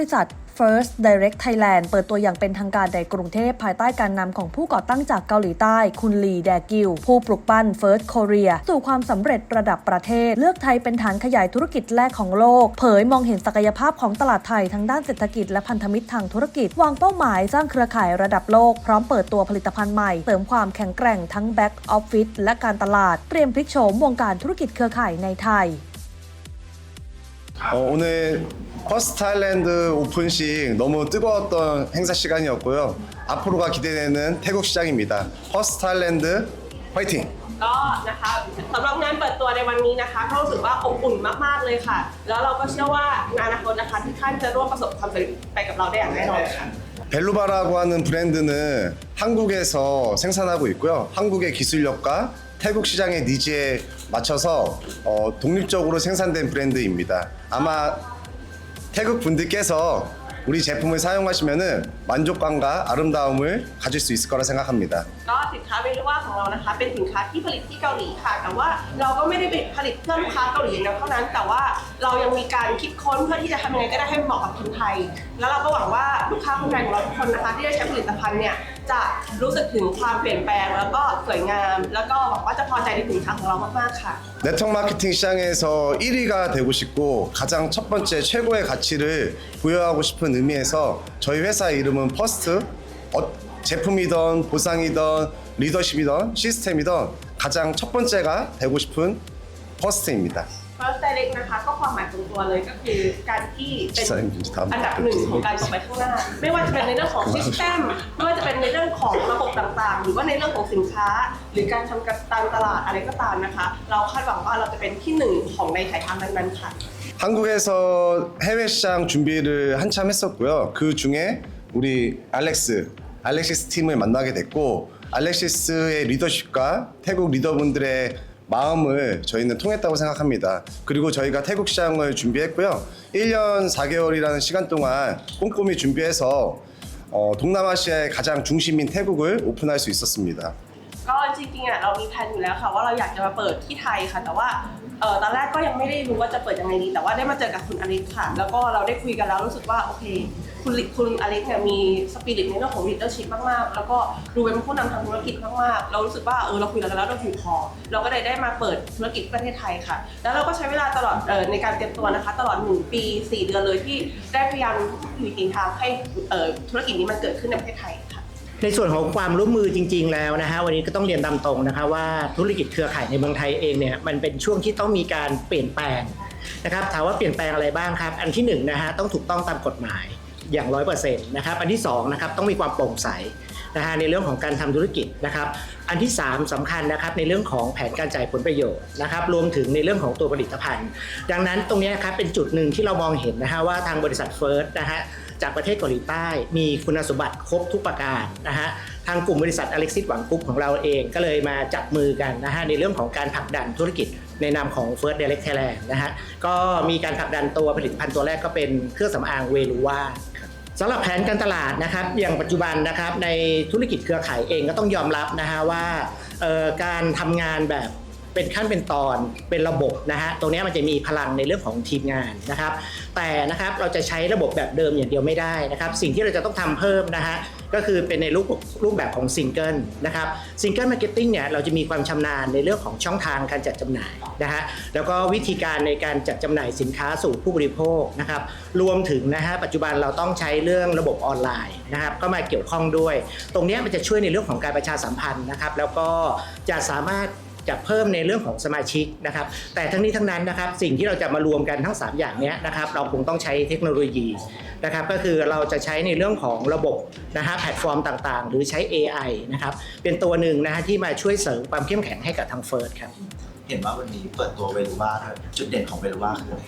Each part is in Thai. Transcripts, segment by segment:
ริษัท First Direct Thailand เปิดตัวอย่างเป็นทางการในกรุงเทพภายใต้การนำของผู้ก่อตั้งจากเกาหลีใต้ คุณลีแดกิล ผู้ปลุกปั้น First Korea สู่ความสำเร็จระดับประเทศ เลือกไทยเป็นฐานขยายธุรกิจแรกของโลก เผยมองเห็นศักยภาพของตลาดไทยทั้งด้านเศรษฐกิจและพันธมิตรทางธุรกิจ วางเป้าหมายสร้างเครือข่ายระดับโลก พร้อมเปิดตัวผลิตภัณฑ์ใหม่เสริมความแข็งแกร่งทั้ง Back Office และการตลาดเตรียมพลิกโฉมวงการธุรกิจเครือข่ายในไทย 어, 오늘 퍼스트 타일랜드 오픈식 너무 뜨거웠던 행사 시간이었고요. 앞으로가 기대되는 태국 시장입니다. 퍼스트 타일랜드 화이팅! ก็นะคะสำหรับงานเปิดตัวในวันนี้นะคะก็รู้สึกว่าอบอุ่นมากๆเลยค่ะ แล้วเราก็เชื่อว่างานอนาคตนะคะที่ท่านจะร่วมประสบความสำเร็จไปกับเราได้อย่างแน่นอนค่ะ 벨루바라고 하는 브랜드는 한국에서 생산하고 있고요. 한국의 기술력과 태국 시장의 니즈에 맞춰서 어, 독립적으로 생산된 브랜드입니다. 아마 태국 분들께서 우리 제품을 사용하시면은 만족감과 아름다움을 가질 수 있을 거라 생각합니다. ก็สินค้าเวลูว่าของเรานะคะ เป็นสินค้าที่ผลิตที่เกาหลีค่ะ แต่ว่าเราก็ไม่ได้ผลิตเพื่อลูกค้าเกาหลีอย่างเดียวเท่านั้น แต่ว่าเรายังมีการคิดค้นเพื่อที่จะทำยังไงก็ได้ให้มันเหมาะกับคนไทย แล้วเราก็หวังว่าลูกค้าคนไทยของเราทุกคนนะคะ ที่ได้ใช้ผลิตภัณฑ์เนี่ยจะรู้สึกถึงความเปลี่ยนแปลง แล้วก็สวยงาม แล้วก็หวังว่าจะพอใจในสินค้าของเรามากๆค่ะ 네트워크 마케팅 시장에서 1위가 되고 싶고 가장 첫 번째 최고의 가치를 부여하고 싶은 의미에서 저희 회사 이름은 퍼스트 어, 제품이든 보상이든 리더십이든 시스템이든 가장 첫 번째가 되고 싶은 퍼스트입니다. First Direct นะคะก็ความหมายตรงตัวเลยก็คือการที่เป็น ใช่ครับ อันดับหนึ่งของการต่อไปข้างหน้า ไม่ว่าจะเป็นในเรื่องของ System ไม่ว่าจะเป็นในเรื่องของระบบต่างๆ หรือว่าในเรื่องของสินค้า หรือการทำการตลาดอะไรก็ตามนะคะ เราคาดหวังว่าเราจะเป็นที่หนึ่งของในสายทางนั้นๆค่ะ 한국에서 해외 시장 준비를 한참 했었고요. 그 중에 우리 알렉스, 알렉시스 팀을 만나게 됐고 알렉시스의 리더십과 태국 리더분들의 마음을 저희는 통했다고 생각합니다. 그리고 저희가 태국 시장을 준비했고요. 1년 4개월이라는 시간 동안 꼼꼼히 준비해서 어, 동남아시아의 가장 중심인 태국을 오픈할 수 있었습니다. ก็จริงๆอ่ะเรามีแผนอยู่แล้วค่ะว่าเราอยากจะมาเปิดที่ไทยค่ะ แต่ว่าเออตอนแรกก็ยังไม่ได้รู้ว่าจะเปิดยังไงดี แต่ว่าได้มาเจอกับคุณอเล็กค่ะ แล้วก็เราได้คุยกันแล้วรู้สึกว่าโอเค คุณลิคุณอเล็กเนี่ยมีสปิริตในเรื่องของ leadership มากๆ แล้วก็ดูเป็นผู้นำทางธุรกิจมากๆ เรารู้สึกว่าเออเราคุยกันแล้วเราถูกคอเราก็เลยได้มาเปิดธุรกิจประเทศไทยค่ะ แล้วเราก็ใช้เวลาตลอดเออในการเตรียมตัวนะคะ ตลอดหนึ่งปีสี่เดือนเลยที่ได้พยายามทุกวิถีทางให้เออธุรกิจนี้มันเกิดขึ้นในประเทศไทยค่ะในส่วนของความร่วมมือจริง ๆ แล้วนะฮะวันนี้ก็ต้องเรียนตามตรงนะคะว่าธุรกิจเครือข่ายในเมืองไทยเองเนี่ยมันเป็นช่วงที่ต้องมีการเปลี่ยนแปลงนะครับถามว่าเปลี่ยนแปลงอะไรบ้างครับ อันที่หนึ่งนะฮะต้องถูกต้องตามกฎหมาย อย่างร้อยเปอร์เซ็นต์นะครับอันที่สองนะครับต้องมีความโปร่งใสนะฮะในเรื่องของการทำธุรกิจนะครับ อันที่สามสำคัญนะครับในเรื่องของแผนการจ่ายผลประโยชน์นะครับ รวมถึงในเรื่องของตัวผลิตภัณฑ์ ดังนั้นตรงนี้นะครับเป็นจุดหนึ่งที่เรามองเห็นนะฮะว่าทางบริษัทเฟิร์สนะฮะจากประเทศเกาหลีใต้มีคุณสมบัติครบทุกประการนะฮะทางกลุ่มบริษัทอเล็กซิสหวังกรุ๊ปของเราเองก็เลยมาจับมือกันนะฮะในเรื่องของการผลักดันธุรกิจในนามของ First Direct Thailand นะฮะก็มีการผลักดันตัวผลิตภัณฑ์ตัวแรกก็เป็นเครื่องสำอางเวลูวา สำหรับแผนการตลาดนะครับอย่างปัจจุบันนะครับในธุรกิจเครือข่ายเองก็ต้องยอมรับนะฮะว่าการทำงานแบบ เป็นขั้นเป็นตอนเป็นระบบนะฮะตรงนี้มันจะมีพลังในเรื่องของทีมงานนะครับ แต่นะครับเราจะใช้ระบบแบบเดิมอย่างเดียวไม่ได้นะครับ สิ่งที่เราจะต้องทำเพิ่มนะฮะก็คือเป็นในรูปรูปแบบของซิงเกิลนะครับซิงเกิลมาร์เก็ตติ้งเนี่ยเราจะมีความชำนาญในเรื่องของช่องทางการจัดจำหน่ายนะฮะแล้วก็วิธีการในการจัดจำหน่ายสินค้าสู่ผู้บริโภคนะครับรวมถึงนะฮะปัจจุบันเราต้องใช้เรื่องระบบออนไลน์นะครับก็มาเกี่ยวข้องด้วย ตรงนี้มันจะช่วยในเรื่องของการประชาสัมพันธ์นะครับ แล้วก็จะสามารถ จะเพิ่มในเรื่องของสมาชิกนะครับ แต่ทั้งนี้ทั้งนั้นนะครับ สิ่งที่เราจะมารวมกันทั้ง 3 อย่างนี้นะครับ เราคงต้องใช้เทคโนโลยีนะครับ ก็คือเราจะใช้ในเรื่องของระบบนะฮะแพลตฟอร์มต่างๆ หรือใช้ AI นะครับ เป็นตัวหนึ่งนะฮะที่มาช่วยเสริมความเข้มแข็งให้กับทางเฟิร์สครับ เห็นว่าวันนี้เปิดตัวเวลูว่าด้วยจุดเด่นของเวลูว่าคืออะไร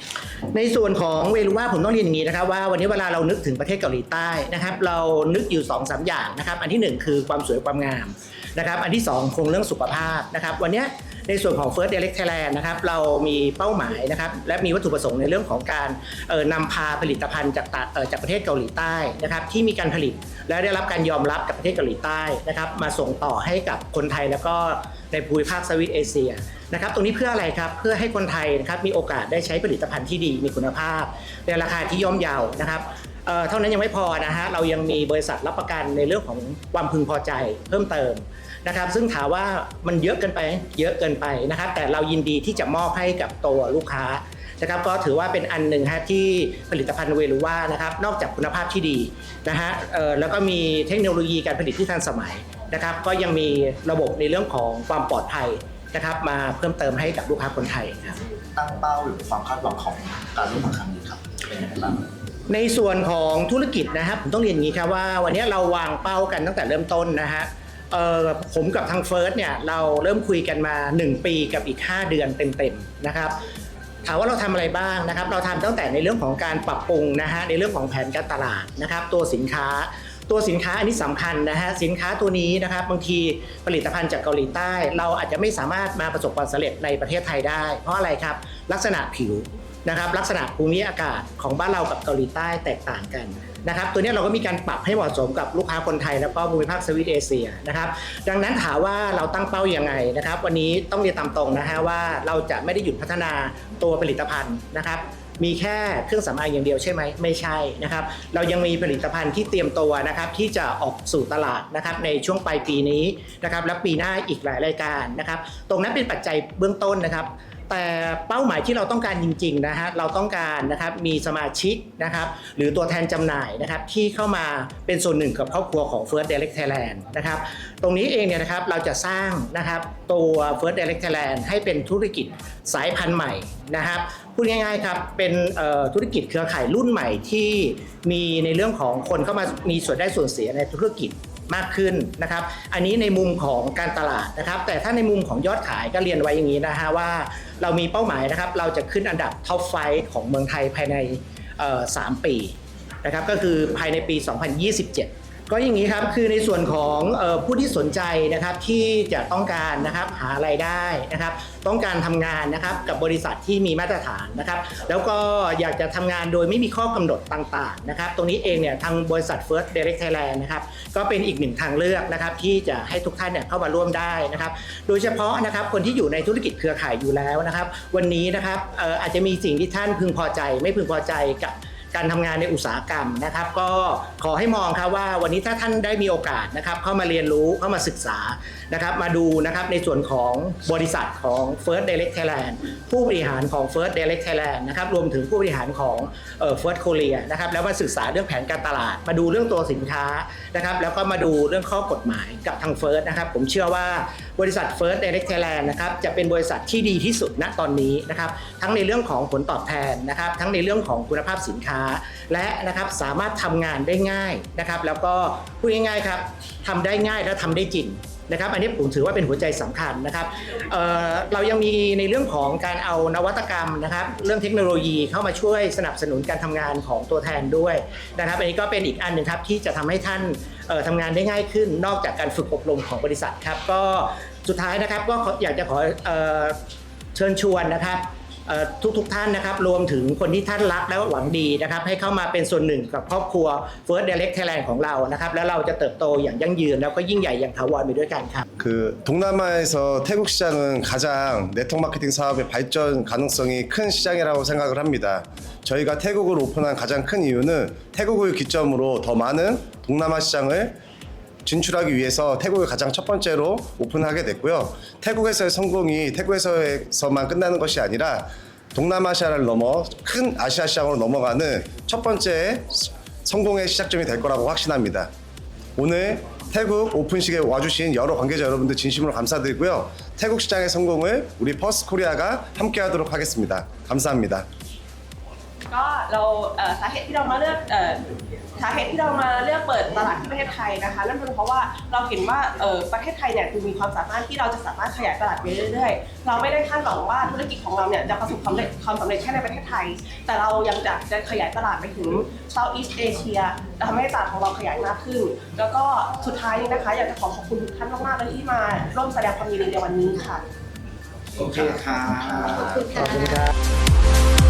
ในส่วนของเวลูว่าผมต้องเรียนอย่างนี้นะครับว่าวันนี้เวลาเรานึกถึงประเทศเกาหลีใต้นะครับเรานึกอยู่2อสอย่างนะครับอันทีหนึ่1 คือความสวยความงามนะครับอันที่ 2 คงเรื่องสุขภาพนะครับวันนี้ในส่วนของ First Direct Thailand นะครับเรามีเป้าหมายนะครับและมีวัตถุประสงค์ในเรื่องของการนำพาผลิตภัณฑ์จากจากประเทศเกาหลีใต้นะครับที่มีการผลิตและได้รับการยอมรับกับประเทศเกาหลีใต้นะครับมาส่งต่อให้กับคนไทยแล้วก็ในภูมิภาคสวิตเอเชียนะครับตรงนี้เพื่ออะไรครับเพื่อให้คนไทยนะครับมีโอกาสได้ใช้ผลิตภัณฑ์ที่ดีมีคุณภาพ ในราคาที่ย่อมเยานะครับเอ่อเท่านั้นยังไม่พอนะฮะเรายังมีบริษัทรับประกันในเรื่องของความพึงพอใจเพิ่มเติม นะครับ ซึ่งถามว่ามันเยอะเกินไปเยอะเกินไปนะครับ แต่เรายินดีที่จะมอบให้กับตัวลูกค้านะครับก็ถือว่าเป็นอันหนึ่งฮะที่ผลิตภัณฑ์เวลูว่านะครับนอกจากคุณภาพที่ดีนะฮะเอ่อแล้วก็มีเทคโนโลยีการผลิตที่ทันสมัยนะครับ ก็ยังมีระบบในเรื่องของความปลอดภัยนะครับ มาเพิ่มเติมให้กับลูกค้าคนไทยครับตั้งเป้าหรือความคาดหวังของการร่วมมือครั้งนี้ครับเป็นยังไงบ้างในส่วนของธุรกิจนะครับผมต้องเรียนอย่างนี้ครับว่าวันนี้เราวางเป้ากันตั้งแต่เริ่มต้นนะฮะ เออผมกับทางเฟิร์สเนี่ยเราเริ่มคุยกันมา 1 ปีกับอีก 5 เดือนเต็มๆนะครับถามว่าเราทำอะไรบ้างนะครับ เราทำตั้งแต่ในเรื่องของการปรับปรุงนะฮะในเรื่องของแผนการตลาดนะครับ ตัวสินค้า ตัวสินค้าอันนี้สำคัญนะฮะสินค้าตัวนี้นะครับบางทีผลิตภัณฑ์จากเกาหลีใต้ เราอาจจะไม่สามารถมาประสบความสำเร็จในประเทศไทยได้ เพราะอะไรครับลักษณะผิวนะครับ ลักษณะภูมิอากาศของบ้านเรากับเกาหลีใต้แตกต่างกัน นะครับตัวนี้เราก็มีการปรับให้เหมาะสมกับลูกค้าคนไทย แล้วก็ภูมิภาคสวิตเอเชียนะครับดังนั้นถามว่าเราตั้งเป้ายังไงนะครับวันนี้ต้องเรียนตามตรงนะฮะว่าเราจะไม่ได้หยุดพัฒนาตัวผลิตภัณฑ์นะครับมีแค่เครื่องสำอางอย่างเดียวใช่ไหมไม่ใช่นะครับเรายังมีผลิตภัณฑ์ที่เตรียมตัวนะครับที่จะออกสู่ตลาดนะครับในช่วงปลายปีนี้นะครับและปีหน้าอีกหลายรายการนะครับตรงนั้นเป็นปัจจัยเบื้องต้นนะครับ แต่เป้าหมายที่เราต้องการจริงๆนะฮะเราต้องการนะครับมีสมาชิกนะครับหรือตัวแทนจำหน่ายนะครับที่เข้ามาเป็นส่วนหนึ่งกับครอบครัวของ First Direct Thailand นะครับตรงนี้เองเนี่ยนะครับเราจะสร้างนะครับตัว First Direct Thailand ให้เป็นธุรกิจสายพันธุ์ใหม่นะครับพูดง่ายๆครับเป็นธุรกิจเครือข่ายรุ่นใหม่ที่มีในเรื่องของคนเข้ามามีส่วนได้ส่วนเสียในธุรกิจ มากขึ้นนะครับ อันนี้ในมุมของการตลาดนะครับ แต่ถ้าในมุมของยอดขายก็เรียนไว้อย่างนี้นะฮะว่าเรามีเป้าหมายนะครับ เราจะขึ้นอันดับท็อปไฟของเมืองไทยภายใน 3 ปีนะครับ ก็คือภายในปี 2027 ก็อย่างนี้ครับคือในส่วนของออผู้ที่สนใจนะครับที่จะต้องการนะครับหารายได้นะครับ ต้องการทำงานนะครับกับบริษัทที่มีมาตรฐานนะครับ แล้วก็อยากจะทำงานโดยไม่มีข้อกำหนดต่างๆนะครับ ตรงนี้เองเนี่ยทางบริษัท First Direct Thailand นะครับก็เป็นอีกหนึ่งทางเลือกนะครับที่จะให้ทุกท่านเนี่ยเข้ามาร่วมได้นะครับ โดยเฉพาะนะครับคนที่อยู่ในธุรกิจเครือข่ายอยู่แล้วนะครับ วันนี้นะครับอออาจจะมีสิ่งที่ท่านพึงพอใจ ไม่พึงพอใจกับ การทำงานในอุตสาหกรรมนะครับ ก็ขอให้มองครับว่าวันนี้ถ้าท่านได้มีโอกาสนะครับเข้ามาเรียนรู้เข้ามาศึกษา นะครับมาดูนะครับในส่วนของบริษัทของ First Direct Thailand ผู้บริหารของ First Direct Thailand นะครับรวมถึงผู้บริหารของเอ่อ First Korea นะครับแล้วมาศึกษาเรื่องแผนการตลาด มาดูเรื่องตัวสินค้านะครับแล้วก็มาดูเรื่องข้อกฎหมายกับทาง First นะครับผมเชื่อว่าบริษัท First Direct Thailand นะครับจะเป็นบริษัทที่ดีที่สุดณตอนนี้นะครับทั้งในเรื่องของผลตอบแทนนะครับทั้งในเรื่องของคุณภาพสินค้า และนะครับสามารถทำงานได้ง่ายนะครับแล้วก็พูดง่ายๆครับทำได้ง่ายและทำได้จริง นะครับ อันนี้ผมถือว่าเป็นหัวใจสำคัญนะครับเเรายังมีในเรื่องของการเอานวัตกรรมนะครับ เรื่องเทคโนโลยีเข้ามาช่วยสนับสนุนการทำงานของตัวแทนด้วยนะครับ อันนี้ก็เป็นอีกอันหนึ่งครับที่จะทำให้ท่านเอ่อทำงานได้ง่ายขึ้น นอกจากการฝึกอบรมของบริษัทครับ ก็สุดท้ายนะครับก็อยากจะขอเอเชิญชวนนะครับ ทุกทุกๆท่านนะครับ รวมถึงคนที่ท่านรักและหวังดีนะครับ ให้เข้ามาเป็นส่วนหนึ่งกับครอบครัว First Direct Thailand ของเรานะครับ แล้วเราจะเติบโตอย่างยั่งยืน แล้วก็ยิ่งใหญ่อย่างถาวรไปด้วยกันครับ 그 동남아에서 태국 시장은 가장 네트워크 마케팅 사업의 발전 가능성이 큰 시장이라고 생각을 합니다. 저희가 태국을 오픈한 가장 큰 이유는 태국을 기점으로 더 많은 동남아 시장을 진출하기 위해서 태국을 가장 첫 번째로 오픈하게 됐고요. 태국에서의 성공이 태국에서만 끝나는 것이 아니라 동남아시아를 넘어 큰 아시아 시장으로 넘어가는 첫 번째 성공의 시작점이 될 거라고 확신합니다. 오늘 태국 오픈식에 와주신 여러 관계자 여러분들 진심으로 감사드리고요. 태국 시장의 성공을 우리 퍼스트 코리아가 함께하도록 하겠습니다. 감사합니다. ก็เราเอ่อสาเหตุที่เรามาเลือกเอ่อ สาเหตุที่เรามาเลือกเปิดตลาดที่ประเทศไทยนะคะนั่นเป็นเพราะว่าเราเห็นว่าเอ่อประเทศไทยเนี่ยคือมีความสามารถที่เราจะสามารถขยายตลาดไปเรื่อยๆ เราไม่ได้คาดหวังว่าธุรกิจของเราเนี่ยจะประสบความสำเร็จความสำเร็จแค่ในประเทศไทย แต่เรายังจะจะขยายตลาดไปถึง Southeast Asia ทำให้ตลาดของเราขยายมากขึ้น แล้วก็สุดท้ายนี้นะคะ อยากจะขอขอบคุณทุกท่านมากๆเลยที่มาร่วมแสดงความยินดีในวันนี้ค่ะ โอเคค่ะขอบคุณครับ